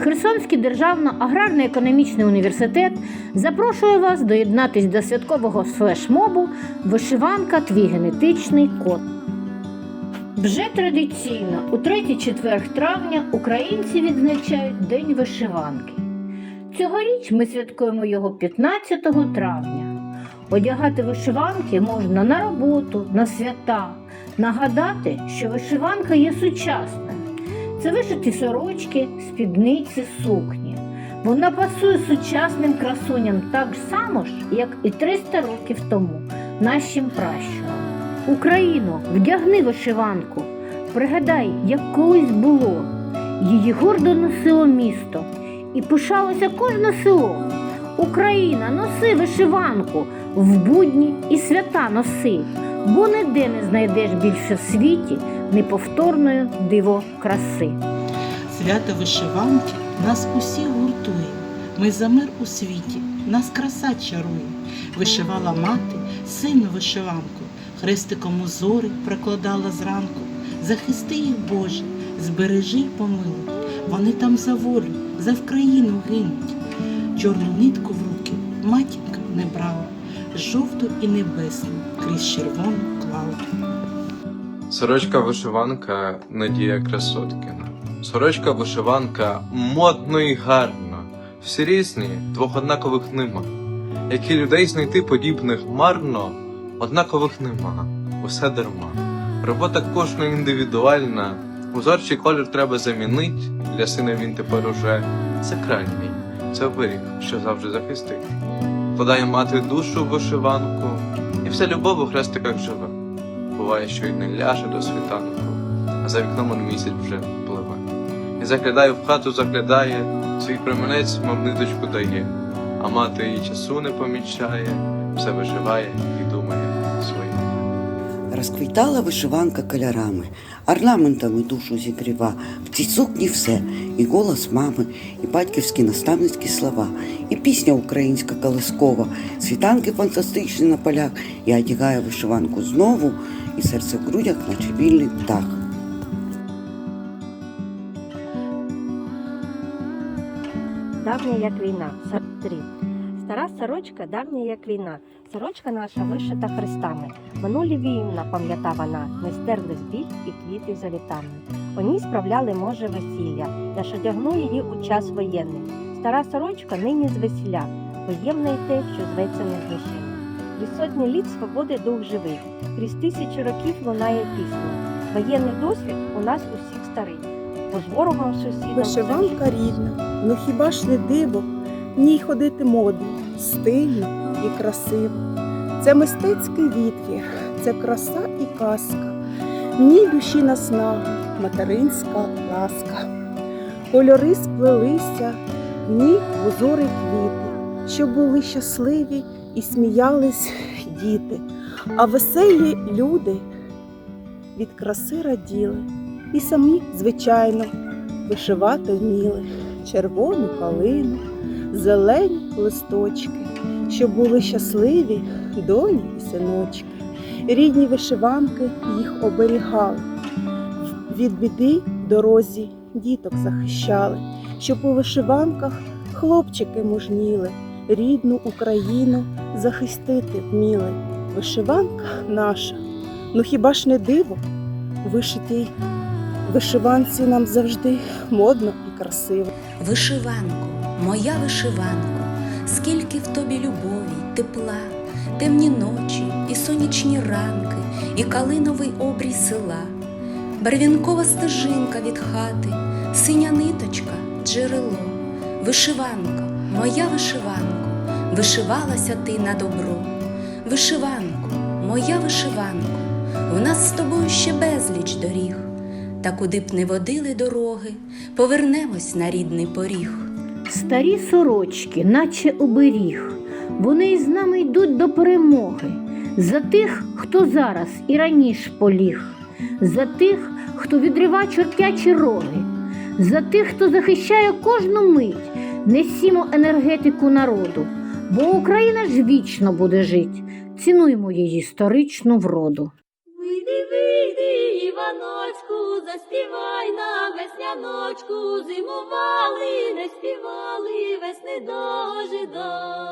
Херсонський державний аграрно-економічний університет запрошує вас доєднатись до святкового флешмобу Вишиванка Твій генетичний код. Вже традиційно у 3-4 травня українці відзначають День вишиванки. Цьогоріч ми святкуємо його 15 травня. Одягати вишиванки можна на роботу, на свята. Нагадати, що вишиванка є сучасною. Це вишиті сорочки, спідниці, сукні. Вона пасує сучасним красуням так само ж, як і 300 років тому, нашим пращурам. Україно, вдягни вишиванку, пригадай, як колись було. Її гордо носило місто і пишалося кожне село. Україна, носи вишиванку, в будні і свята носи, бо ніде не знайдеш більше в світі неповторної диво краси. Свято вишиванки нас усіх гуртує. Ми за мир у світі, нас краса чарує. Вишивала мати, сину вишиванку, хрестиком узори прокладала зранку. Захисти їх, Боже, збережи й помилуй. Вони там за волю, за Вкраїну гинуть. Чорну нитку в руки матінка не брала, жовту і небесну крізь червону клала. Сорочка вишиванка Надія Красоткіна. Сорочка вишиванка модно і гарно. Всі різні, двох однакових нема. Як і людей знайти подібних марно, однакових нема. Усе дарма. Робота кожної індивідуальна. Узорчий колір треба замінить. Для сина він тепер уже сакральний. Це оберіг, що завжди захистить. Подає мати душу в вишиванку, і вся любов у хрестиках живе. Буває, що й не ляже до світанку, а за вікном он місяць вже пливе. І заглядає в хату, заглядає, свій променець, мов ниточку дає, а мати її часу не помічає, все виживає і думає. Розквітала вишиванка кольорами, орнаментами душу зігріва. В цій сукні все, і голос мами, і батьківські наставницькі слова, і пісня українська колискова, світанки фантастичні на полях, і одягає вишиванку знову, і серце в грудях, наче вільний птах. давня як війна. Сорок Стара сорочка давня як війна. Сорочка наша вишита хрестами. Минулі війна, пам'ята вона, не стерли з біль і квіти завітами. У ній справляли, може, весілля, я ж одягну її у час воєнний. Стара сорочка нині з весілля, воєнне й те, що зветься не незнищення. Крізь сотні літ свободи дух живий, крізь тисячі років лунає пісня. Воєнний досвід у нас усіх старий, бо з ворогом сусідом Вишиванка рідна, ну хіба ж не диво, в ній ходити модно, стильно і красиво. Це мистецький відвір, це краса і казка, в ній душі наснага, материнська ласка. Кольори сплелися, в ній узори квіти, щоб були щасливі і сміялись діти, а веселі люди від краси раділи, і самі, звичайно, вишивати вміли. Червону калину, зелені листочки, щоб були щасливі доні і синочки. Рідні вишиванки їх оберігали, від біди дорозі діток захищали, щоб у вишиванках хлопчики мужніли, рідну Україну захистити вміли. Вишиванка наша, ну хіба ж не диво, вишитій вишиванці нам завжди модно і красиво. Вишиванко, моя вишиванко, скільки в тобі любові, тепла, темні ночі і сонячні ранки, і калиновий обрій села, барвінкова стежинка від хати, синя ниточка, джерело, вишиванко, моя вишиванко, вишивалася ти на добро. Вишиванко, моя вишиванко, в нас з тобою ще безліч доріг. Та куди б не водили дороги, повернемось на рідний поріг. Старі сорочки, наче оберіг, вони із нами йдуть до перемоги. За тих, хто зараз і раніше поліг, за тих, хто відрива чортячі роги, за тих, хто захищає кожну мить, несімо енергетику народу, бо Україна ж вічно буде жить. Цінуємо її історичну вроду. Нам зимували, не співали, весни дожидать.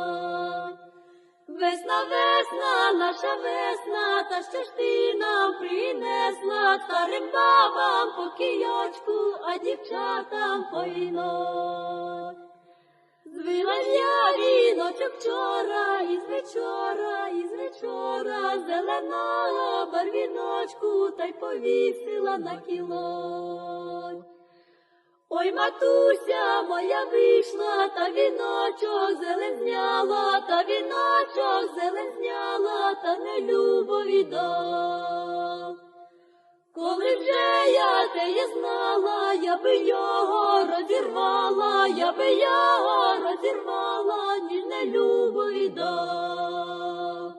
Весна, весна, наша весна, та що ж ти нам принесла старим бабам по кійочку, а дівчатам по вінок. Звила ж я віночок вчора, із вечора, із вечора, зеленого барвіночку, та й повісила на кілок. Ой, матуся моя вийшла, та віночок зелен зняла, та віночок зелен зняла, та не любо віддав. Коли вже я те знала, я би його розірвала, я би його розірвала, ніж не любо віддав.